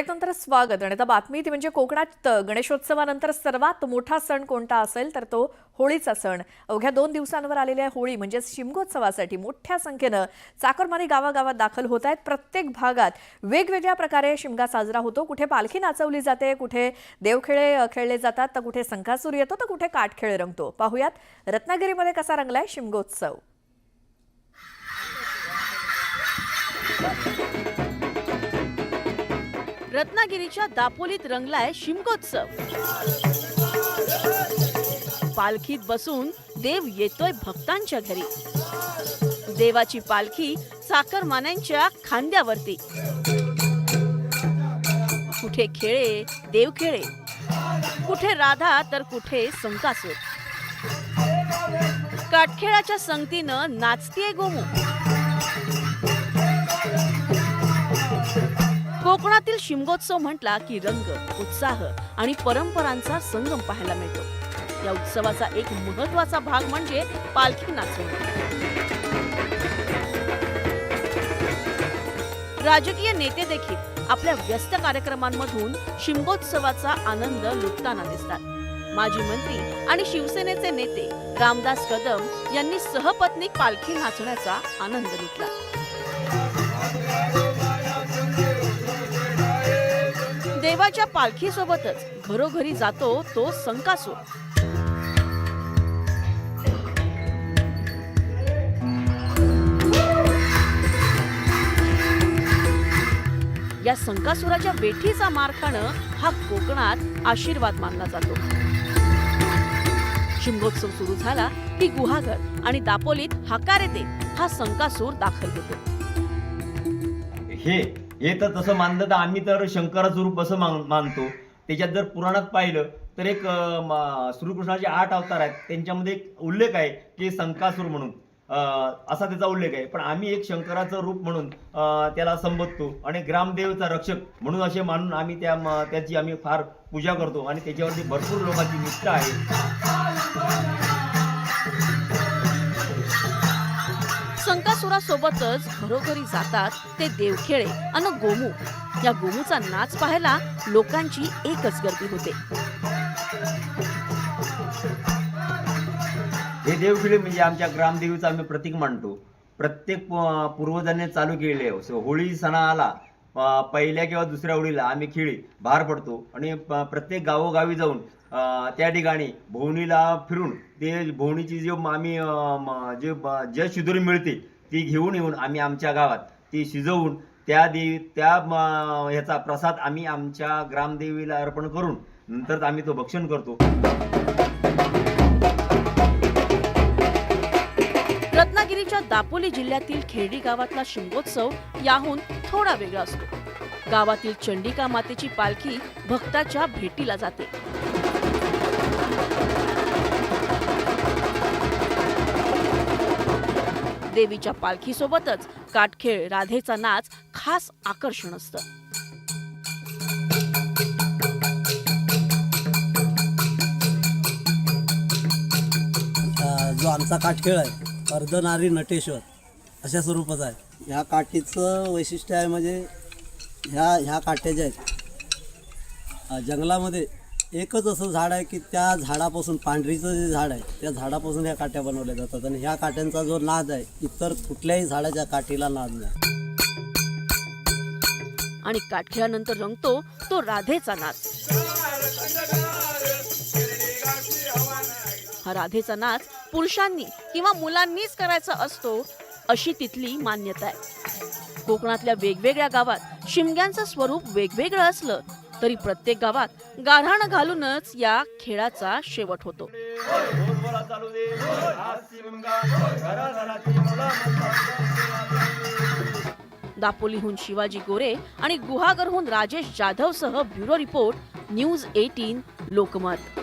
ब्रेकनंतर स्वागत. आणि आता बातमी ती म्हणजे कोकणात गणेशोत्सवानंतर सर्वात मोठा सण कोणता असेल तर तो होळीचा सण. अवघ्या दोन दिवसांवर आलेल्या होळी म्हणजे शिमगोत्सवासाठी मोठ्या संख्येनं चाकरमानी गावागावात दाखल होत आहेत. प्रत्येक भागात वेगवेगळ्या प्रकारे शिमगा साजरा होतो. कुठे पालखी नाचवली जाते कुठे देवखेळे खेळले जातात तर कुठे संखासूर येतो तर कुठे काटखेळ रंगतो. पाहुयात रत्नागिरीमध्ये कसा रंगलाय शिमगोत्सव. रत्नागिरीच्या दापोलीत रंगलाय शिमगोत्सव. पालखीत बसून देव येतोय भक्तांच्या घरी. देवाची पालखी साखरमान्यांच्या खांद्यावरती. कुठे खेळे देव खेळे. कुठे राधा तर कुठे संकासूर. काटखेळाच्या संगतीनं नाचतीये गोमू कोकणातील शिमगोत्सव म्हटला की रंग उत्साह आणि परंपरांचा संगम पाहायला मिळतो. या उत्सवाचा एक महत्त्वाचा भाग म्हणजे पालखी नाचणे. राजकीय नेते देखील आपल्या व्यस्त कार्यक्रमांमधून शिमगोत्सवाचा आनंद लुटताना दिसतात. माजी मंत्री आणि शिवसेनेचे नेते रामदास कदम यांनी सहपत्नीक पालखी नाचण्याचा आनंद लुटला. देवाच्या पालखीसोबतच घरोघरी जातो तो संकासूर या संकासुराच्या वेठीचा मार खाणं हा कोकणात आशीर्वाद मानला जातो. शिमगोत्सव सुरू झाला की गुहागर आणि दापोलीत हकारे देत हा संकासूर दाखल होतो. हे हे तर तसं मानलं तर आम्ही तर शंकराचं रूप असं मान मानतो. त्याच्यात जर पुराणात पाहिलं तर एक श्रीकृष्णाचे आठ अवतार आहेत. त्यांच्यामध्ये एक उल्लेख आहे की संकासूर म्हणून. असा त्याचा उल्लेख आहे. पण आम्ही एक शंकराचं रूप म्हणून त्याला संबोधतो. आणि ग्रामदेवचा रक्षक म्हणून असे मानून आम्ही त्या त्याची आम्ही फार पूजा करतो. आणि त्याच्यावरती भरपूर लोकांची निष्ठा आहे. संकासुरासोबतच घरोघरी जातात ते देवखेळे अन गोमू. या गोमूचा नाच पाहायला लोकांची एकच गर्दी होते. हे देवखिळे म्हणजे आमच्या ग्रामदेवीचं आम्ही प्रतीक मानतो. प्रत्येक पूर्वजांनी चालू केले होळी सणा आला पहिल्या किंवा दुसऱ्या ओळीला आम्ही खिळी बाहेर पडतो. आणि प्रत्येक गावोगावी जाऊन त्या ठिकाणी भोवणीला फिरून ते भोवणीची जी आम्ही जे जे शिदोरी मिळते ती घेऊन येऊन आम्ही आमच्या गावात ती शिजवून त्या देवी त्या ह्याचा प्रसाद आम्ही आमच्या ग्रामदेवीला अर्पण करून नंतर आम्ही तो भक्षण करतो. रत्नागिरीच्या दापोली जिल्ह्यातील खेर्डी गावातला शिमगोत्सव याहून थोडा वेगळा असतो. गावातील चंडिका मातेची पालखी भक्ताच्या भेटीला जाते. देवीच्या पालखीसोबतच काटखेळ राधेचा नाच खास आकर्षण असतं. जो आमचा काठखेळ आहे अर्धनारी नटेश्वर अशा स्वरूपाचा आहे. ह्या काठीचं वैशिष्ट्य आहे म्हणजे ह्या ह्या काठ्या ज्या आहेत जंगलामध्ये एकच असं झाड आहे की त्या झाडापासून पांढरीचं जे झाड आहे त्या झाडापासून ह्या काठ्या बनवल्या जातात. आणि ह्या काठ्यांचा जो नाद आहे इतर कुठल्याही झाडाच्या काठीला नाद नाही. आणि काठखेळानंतर रंगतो तो राधेचा नाच हा राधेचा नाच पुरुषांनी किंवा मुलांनीच करायचा असतो अशी तिथली मान्यता आहे. कोकणातल्या वेगवेगळ्या गावात शिमग्यांचं स्वरूप वेगवेगळं असलं तरी प्रत्येक गावात गाऱ्हाण घालूनच या खेळाचा शेवट होतो. दापोलीहून शिवाजी गोरे आणि गुहागरहून Rajesh जाधवसह bureau report news eighteen Lokmat.